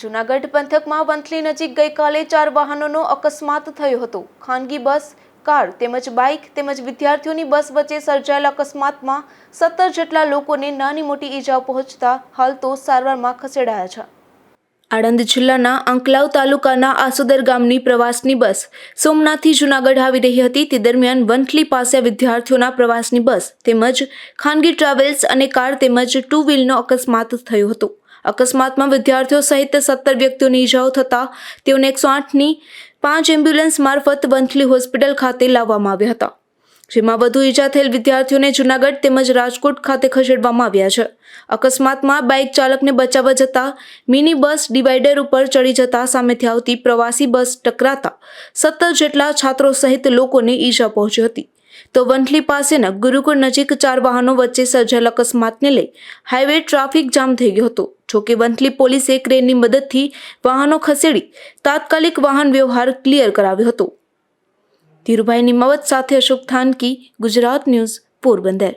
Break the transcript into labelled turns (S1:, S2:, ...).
S1: જૂનાગઢ પંથકમાં વંથલી નજીક ગઈકાલે ચાર વાહનોનો અકસ્માત થયો હતો. ખાનગી બસ, કાર તેમજ બાઇક તેમજ વિદ્યાર્થીઓની બસ વચ્ચે સર્જાયેલા અકસ્માતમાં સત્તર જેટલા લોકોને નાની મોટી ઈજાઓ પહોંચતા હાલ તો સારવારમાં ખસેડાયા છે. આણંદ જિલ્લાના આંકલાવ તાલુકાના આસોદર ગામની પ્રવાસની બસ સોમનાથથી જૂનાગઢ આવી રહી હતી. તે દરમિયાન વંથલી પાસે વિદ્યાર્થીઓના પ્રવાસની બસ તેમજ ખાનગી ટ્રાવેલ્સ અને કાર તેમજ ટુ વ્હીલનો અકસ્માત થયો હતો. અકસ્માતમાં વિદ્યાર્થીઓ સહિત સત્તર વ્યક્તિઓની ઈજાઓ થતાં તેઓને એકસો આઠની પાંચ એમ્બ્યુલન્સ મારફત વંથલી હોસ્પિટલ ખાતે લાવવામાં આવ્યા હતા. જેમાં વધુ ઈજા થયેલ વિદ્યાર્થીઓને જૂનાગઢ તેમજ રાજકોટ ખાતે ખસેડવામાં આવ્યા છે. અકસ્માતમાં બાઇક ચાલકને બચાવવા જતા મિની બસ ડિવાઈડર ઉપર ચડી જતા સામેથી આવતી પ્રવાસી બસ ટકરાતા સત્તર જેટલા છાત્રો સહિત લોકોને ઈજા પહોંચી હતી. તો વંથલી પાસેના ગુરુકુળ નજીક ચાર વાહનો વચ્ચે સર્જાયેલ અકસ્માતને લઈ હાઈવે ટ્રાફિક જામ થઈ ગયો હતો. જોકે વંથલી પોલીસે ક્રેનની મદદથી વાહનો ખસેડી તાત્કાલિક વાહન વ્યવહાર ક્લિયર કરાવ્યો હતો. ધીરુભાઈ નિમાવત સાથે અશોક થાનકી, ગુજરાત ન્યૂઝ, પોરબંદર.